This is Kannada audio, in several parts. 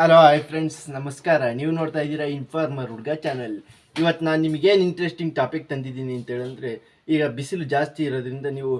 ಹಲೋ ಹಾಯ್ ಫ್ರೆಂಡ್ಸ್ ನಮಸ್ಕಾರ. ನೀವು ನೋಡ್ತಾ ಇದ್ದೀರಾ ಇನ್ಫಾರ್ಮರ್ ಹುಡುಗ ಚಾನಲ್ ಇವತ್ತು ನಾನು ನಿಮಗೇನು ಇಂಟ್ರೆಸ್ಟಿಂಗ್ ಟಾಪಿಕ್ ತಂದಿದ್ದೀನಿ ಅಂತ ಹೇಳಿದ್ರೆ, ಈಗ ಬಿಸಿಲು ಜಾಸ್ತಿ ಇರೋದ್ರಿಂದ ನೀವು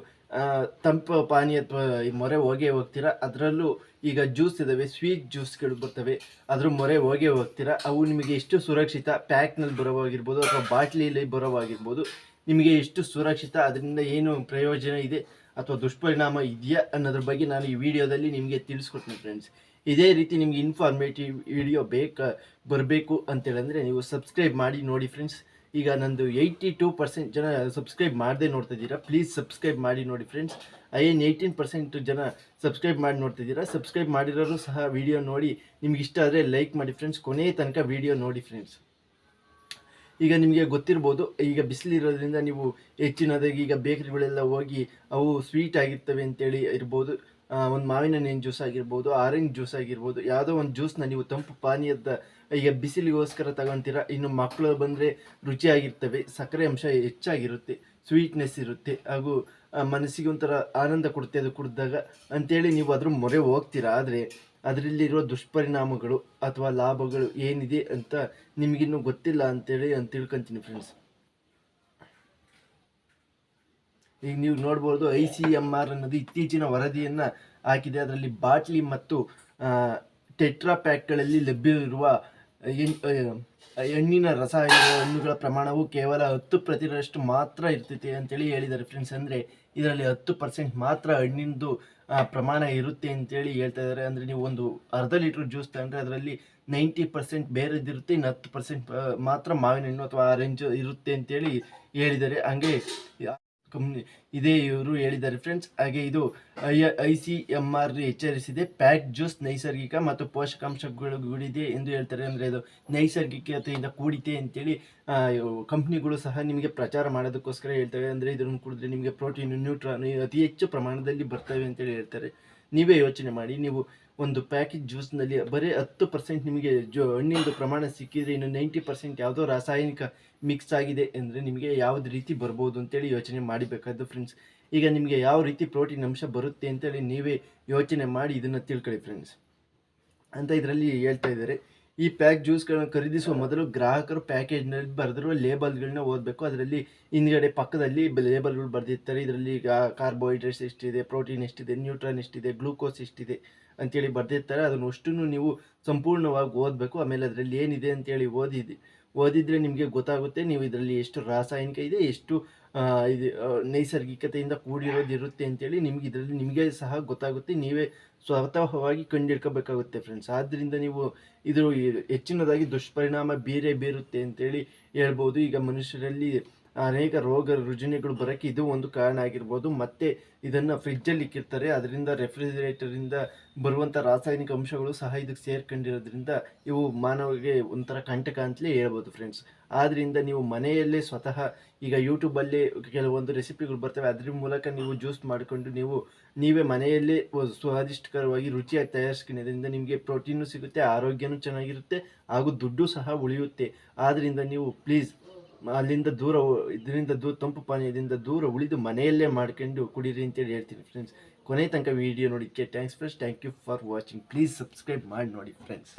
ತಂಪು ಪಾನೀಯ ಅಥವಾ ಈ ಮೊರೆ ಹೋಗೇ ಹೋಗ್ತೀರಾ. ಅದರಲ್ಲೂ ಈಗ ಜ್ಯೂಸ್ ಇದ್ದಾವೆ ಸ್ವೀಟ್ ಜ್ಯೂಸ್ಗಳು ಬರ್ತವೆ. ಅದ್ರ ಮೊರೆ ಹೋಗೇ ಹೋಗ್ತೀರಾ. ಅವು ನಿಮಗೆ ಎಷ್ಟು ಸುರಕ್ಷಿತ ಪ್ಯಾಕ್ನಲ್ಲಿ ಬರೋವಾಗಿರ್ಬೋದು ಅಥವಾ ಬಾಟ್ಲಿಯಲ್ಲಿ ಬರೋವಾಗಿರ್ಬೋದು. ನಿಮಗೆ ಎಷ್ಟು ಸುರಕ್ಷಿತ, ಅದರಿಂದ ಏನು ಪ್ರಯೋಜನ ಇದೆ? ಅಥವಾ ದುಷ್ಪರಿಣಾಮ ಇದೆಯಾ ಅನ್ನೋದ್ರ ಬಗ್ಗೆ ನಾನು ಈ ವಿಡಿಯೋದಲ್ಲಿ ನಿಮಗೆ ತಿಳಿಸ್ಕೊಡ್ತೀನಿ ಫ್ರೆಂಡ್ಸ್ ಇದೇ ರೀತಿ ನಿಮಗೆ ಇನ್ಫಾರ್ಮೇಟಿವ್ ವಿಡಿಯೋ ಬೇಕ, ಬರಬೇಕು ಅಂತೇಳಂದರೆ ನೀವು ಸಬ್ಸ್ಕ್ರೈಬ್ ಮಾಡಿ ನೋಡಿ ಫ್ರೆಂಡ್ಸ್ ಈಗ ನಂದು ಏಯ್ಟಿ ಟೂ ಪರ್ಸೆಂಟ್ ಜನ ಸಬ್ಸ್ಕ್ರೈಬ್ ಮಾಡದೆ ನೋಡ್ತಾ ಇದ್ದೀರಾ ಪ್ಲೀಸ್ ಸಬ್ಸ್ಕ್ರೈಬ್ ಮಾಡಿ ನೋಡಿ ಫ್ರೆಂಡ್ಸ್ ಏನು ಏಯ್ಟೀನ್ ಪರ್ಸೆಂಟ್ ಜನ ಸಬ್ಸ್ಕ್ರೈಬ್ ಮಾಡಿ ನೋಡ್ತಾ ಇದ್ದೀರಾ ಸಬ್ಸ್ಕ್ರೈಬ್ ಮಾಡಿರೋರು ಸಹ ವಿಡಿಯೋ ನೋಡಿ. ನಿಮ್ಗೆ ಇಷ್ಟ ಆದರೆ ಲೈಕ್ ಮಾಡಿ ಫ್ರೆಂಡ್ಸ್ ಕೊನೆಯ ತನಕ ವಿಡಿಯೋ ನೋಡಿ ಫ್ರೆಂಡ್ಸ್ ಈಗ ನಿಮಗೆ ಗೊತ್ತಿರ್ಬೋದು, ಈಗ ಬಿಸಿಲಿರೋದ್ರಿಂದ ನೀವು ಹೆಚ್ಚಿನದಾಗಿ ಈಗ ಬೇಕರಿಗಳೆಲ್ಲ ಹೋಗಿ ಅವು ಸ್ವೀಟ್ ಆಗಿರ್ತವೆ ಅಂತೇಳಿ ಇರ್ಬೋದು. ಒಂದು ಮಾವಿನ ಹಣ್ಣಿನ ಜ್ಯೂಸ್ ಆಗಿರ್ಬೋದು ಆರೆಂಜ್ ಜ್ಯೂಸ್ ಆಗಿರ್ಬೋದು, ಯಾವುದೋ ಒಂದು ಜ್ಯೂಸ್ನ ನೀವು ತಂಪು ಪಾನೀಯದ, ಈಗ ಬಿಸಿಲಿಗೋಸ್ಕರ ತಗೊತೀರ, ಇನ್ನು ಮಕ್ಕಳು ಬಂದರೆ ರುಚಿಯಾಗಿರ್ತವೆ, ಸಕ್ಕರೆ ಅಂಶ ಹೆಚ್ಚಾಗಿರುತ್ತೆ ಸ್ವೀಟ್ನೆಸ್ ಇರುತ್ತೆ, ಹಾಗೂ ಮನಸ್ಸಿಗೆ ಒಂಥರ ಆನಂದ ಕೊಡುತ್ತೆ ಅದು ಕುಡಿದಾಗ ಅಂಥೇಳಿ ನೀವು ಅದ್ರ ಮೊರೆ ಹೋಗ್ತೀರಾ. ಆದರೆ ಅದರಲ್ಲಿರೋ ದುಷ್ಪರಿಣಾಮಗಳು ಅಥವಾ ಲಾಭಗಳು ಏನಿದೆ ಅಂತ ನಿಮಗಿನ್ನೂ ಗೊತ್ತಿಲ್ಲ ಅಂತೇಳಿ ಅಂತ ತಿಳ್ಕೊಂತೀನಿ ಫ್ರೆಂಡ್ಸ್ ಈಗ ನೀವು ನೋಡ್ಬೋದು ಐ ಸಿ ಎಂ ಆರ್ ಅನ್ನೋದು ಇತ್ತೀಚಿನ ವರದಿಯನ್ನು ಹಾಕಿದೆ. ಅದರಲ್ಲಿ ಬಾಟ್ಲಿ ಮತ್ತು ಟೆಟ್ರಾ ಪ್ಯಾಕ್ಗಳಲ್ಲಿ ಲಭ್ಯವಿರುವ ಎಣ್- ರಸ ಇರುವ ಹಣ್ಣುಗಳ ಪ್ರಮಾಣವು ಕೇವಲ ಹತ್ತು ಪ್ರತಿರಷ್ಟು ಮಾತ್ರ ಇರ್ತೈತಿ ಅಂತೇಳಿ ಹೇಳಿದ್ದಾರೆ ಫ್ರೆಂಡ್ಸ್ ಅಂದರೆ ಇದರಲ್ಲಿ ಹತ್ತು ಪರ್ಸೆಂಟ್ ಮಾತ್ರ ಹಣ್ಣಿನದು ಪ್ರಮಾಣ ಇರುತ್ತೆ ಅಂತೇಳಿ ಹೇಳ್ತಾ ಇದ್ದಾರೆ. ಅಂದರೆ ನೀವು ಒಂದು ಅರ್ಧ ಲೀಟ್ರ್ ಜ್ಯೂಸ್ ತಗೊಂಡ್ರೆ ಅದರಲ್ಲಿ ನೈಂಟಿ ಪರ್ಸೆಂಟ್ ಬೇರೆದಿರುತ್ತೆ, ಇನ್ನು ಹತ್ತು ಪರ್ಸೆಂಟ್ ಮಾತ್ರ ಮಾವಿನ ಹಣ್ಣು ಅಥವಾ ಆರೆಂಜ್ ಇರುತ್ತೆ ಅಂತೇಳಿ ಹೇಳಿದ್ದಾರೆ. ಹಂಗೆ ಕಂಪ್ನಿ ಇದೇ ಇವರು ಹೇಳಿದ್ದಾರೆ ಫ್ರೆಂಡ್ಸ್ ಹಾಗೆ ಇದು I I C M R ಎಚ್ಚರಿಸಿದೆ. ಪ್ಯಾಕ್ ಜ್ಯೂಸ್ ನೈಸರ್ಗಿಕ ಮತ್ತು ಪೋಷಕಾಂಶಗಳು ಕೂಡಿದೆ ಎಂದು ಹೇಳ್ತಾರೆ. ಅಂದರೆ ಇದು ನೈಸರ್ಗಿಕತೆಯಿಂದ ಕೂಡಿದೆ ಅಂತೇಳಿ ಕಂಪ್ನಿಗಳು ಸಹ ನಿಮಗೆ ಪ್ರಚಾರ ಮಾಡೋದಕ್ಕೋಸ್ಕರ ಹೇಳ್ತವೆ. ಅಂದರೆ ಇದನ್ನು ಕುಡಿದ್ರೆ ನಿಮಗೆ ಪ್ರೋಟೀನ್ ನ್ಯೂಟ್ರಾನ್ ಅತಿ ಹೆಚ್ಚು ಪ್ರಮಾಣದಲ್ಲಿ ಬರ್ತವೆ ಅಂತೇಳಿ ಹೇಳ್ತಾರೆ. ನೀವೇ ಯೋಚನೆ ಮಾಡಿ. ನೀವು ಒಂದು ಪ್ಯಾಕೆಟ್ ಜ್ಯೂಸ್ನಲ್ಲಿ ಬರೀ ಹತ್ತು ಪರ್ಸೆಂಟ್ ನಿಮಗೆ ಜೋ, ಹಣ್ಣಿಂದು ಪ್ರಮಾಣ ಸಿಕ್ಕಿದರೆ ಇನ್ನು ನೈಂಟಿ ಪರ್ಸೆಂಟ್ ಯಾವುದೋ ರಾಸಾಯನಿಕ ಮಿಕ್ಸ್ ಆಗಿದೆ ಅಂದರೆ ನಿಮಗೆ ಯಾವ್ದು ರೀತಿ ಬರ್ಬೋದು ಅಂತೇಳಿ ಯೋಚನೆ ಮಾಡಬೇಕಾದ್ದು ಫ್ರೆಂಡ್ಸ್ ಈಗ ನಿಮಗೆ ಯಾವ ರೀತಿ ಪ್ರೋಟೀನ್ ಅಂಶ ಬರುತ್ತೆ ಅಂತೇಳಿ ನೀವೇ ಯೋಚನೆ ಮಾಡಿ ಇದನ್ನು ತಿಳ್ಕೊಳ್ಳಿ ಫ್ರೆಂಡ್ಸ್ ಅಂತ ಇದರಲ್ಲಿ ಹೇಳ್ತಾ ಇದ್ದಾರೆ. ಈ ಪ್ಯಾಕ್ ಜ್ಯೂಸ್ಗಳನ್ನು ಖರೀದಿಸುವ ಮೊದಲು ಗ್ರಾಹಕರು ಪ್ಯಾಕೇಜ್ನಲ್ಲಿ ಬರೆದಿರುವ ಲೇಬಲ್ಗಳನ್ನ ಓದಬೇಕು. ಅದರಲ್ಲಿ ಹಿಂದ್ಗಡೆ ಪಕ್ಕದಲ್ಲಿ ಲೇಬಲ್ಗಳು ಬರೆದಿರ್ತಾರೆ. ಇದರಲ್ಲಿ ಕಾರ್ಬೋಹೈಡ್ರೇಟ್ಸ್ ಎಷ್ಟಿದೆ ಪ್ರೋಟೀನ್ ಎಷ್ಟಿದೆ ನ್ಯೂಟ್ರನ್ ಎಷ್ಟಿದೆ ಗ್ಲೂಕೋಸ್ ಎಷ್ಟಿದೆ ಅಂತೇಳಿ ಬರೆದಿರ್ತಾರೆ. ಅದನ್ನು ಅಷ್ಟನ್ನು ನೀವು ಸಂಪೂರ್ಣವಾಗಿ ಓದಬೇಕು. ಆಮೇಲೆ ಅದರಲ್ಲಿ ಏನಿದೆ ಅಂತೇಳಿ ಓದಿದ್ದು. ಓದಿದರೆ ನಿಮಗೆ ಗೊತ್ತಾಗುತ್ತೆ, ನೀವು ಇದರಲ್ಲಿ ಎಷ್ಟು ರಾಸಾಯನಿಕ ಇದೆ, ಎಷ್ಟು ಇದು ನೈಸರ್ಗಿಕತೆಯಿಂದ ಕೂಡಿರೋದಿರುತ್ತೆ ಅಂತೇಳಿ ನಿಮ್ಗೆ ಇದರಲ್ಲಿ ನಿಮಗೆ ಸಹ ಗೊತ್ತಾಗುತ್ತೆ, ನೀವೇ ಸ್ವತಃವಾಗಿ ಕಂಡಿಡ್ಕೋಬೇಕಾಗುತ್ತೆ ಫ್ರೆಂಡ್ಸ್ ಆದ್ದರಿಂದ ನೀವು ಇದು ಹೆಚ್ಚಿನದಾಗಿ ದುಷ್ಪರಿಣಾಮ ಬೀರೇ ಬೀರುತ್ತೆ ಅಂತೇಳಿ ಹೇಳ್ಬೋದು. ಈಗ ಮನುಷ್ಯರಲ್ಲಿ ಅನೇಕ ರೋಗ ರುಜಿನಗಳು ಬರೋಕ್ಕೆ ಇದು ಒಂದು ಕಾರಣ ಆಗಿರ್ಬೋದು. ಮತ್ತು ಇದನ್ನು ಫ್ರಿಜ್ಜಲ್ಲಿ ಇಕ್ಕಿರ್ತಾರೆ. ಅದರಿಂದ ರೆಫ್ರಿಜರೇಟರಿಂದ ಬರುವಂಥ ರಾಸಾಯನಿಕ ಅಂಶಗಳು ಸಹ ಇದಕ್ಕೆ ಸೇರ್ಕೊಂಡಿರೋದ್ರಿಂದ ಇವು ಮಾನವಿಗೆ ಒಂಥರ ಕಂಟಕ ಅಂತಲೇ ಹೇಳ್ಬೋದು ಫ್ರೆಂಡ್ಸ್ ಆದ್ದರಿಂದ ನೀವು ಮನೆಯಲ್ಲೇ ಸ್ವತಃ ಈಗ ಯೂಟ್ಯೂಬಲ್ಲಿ ಕೆಲವೊಂದು ರೆಸಿಪಿಗಳು ಬರ್ತವೆ. ಅದ್ರ ಮೂಲಕ ನೀವು ಜ್ಯೂಸ್ ಮಾಡಿಕೊಂಡು ನೀವು, ನೀವೇ ಮನೆಯಲ್ಲೇ ಸ್ವಾದಿಷ್ಟಕರವಾಗಿ ರುಚಿಯಾಗಿ ತಯಾರಿಸ್ಕೊಳ್ಳೋದ್ರಿಂದ ನಿಮಗೆ ಪ್ರೋಟೀನು ಸಿಗುತ್ತೆ, ಆರೋಗ್ಯನೂ ಚೆನ್ನಾಗಿರುತ್ತೆ, ಹಾಗೂ ದುಡ್ಡು ಸಹ ಉಳಿಯುತ್ತೆ. ಆದ್ದರಿಂದ ನೀವು ಪ್ಲೀಸ್ ಅಲ್ಲಿಂದ ದೂರ ಇದರಿಂದ ದೂರ ತಂಪು ಪಾನೀಯದಿಂದ ದೂರ ಉಳಿದು ಮನೆಯಲ್ಲೇ ಮಾಡ್ಕೊಂಡು ಕುಡೀರಿ ಅಂತೇಳಿ ಹೇಳ್ತೀನಿ ಫ್ರೆಂಡ್ಸ್ ಕೊನೆ ತನಕ video ನೋಡಿಕ್ಕೆ thanks friends thank you for watching please subscribe ಮಾಡಿ ನೋಡಿ ಫ್ರೆಂಡ್ಸ್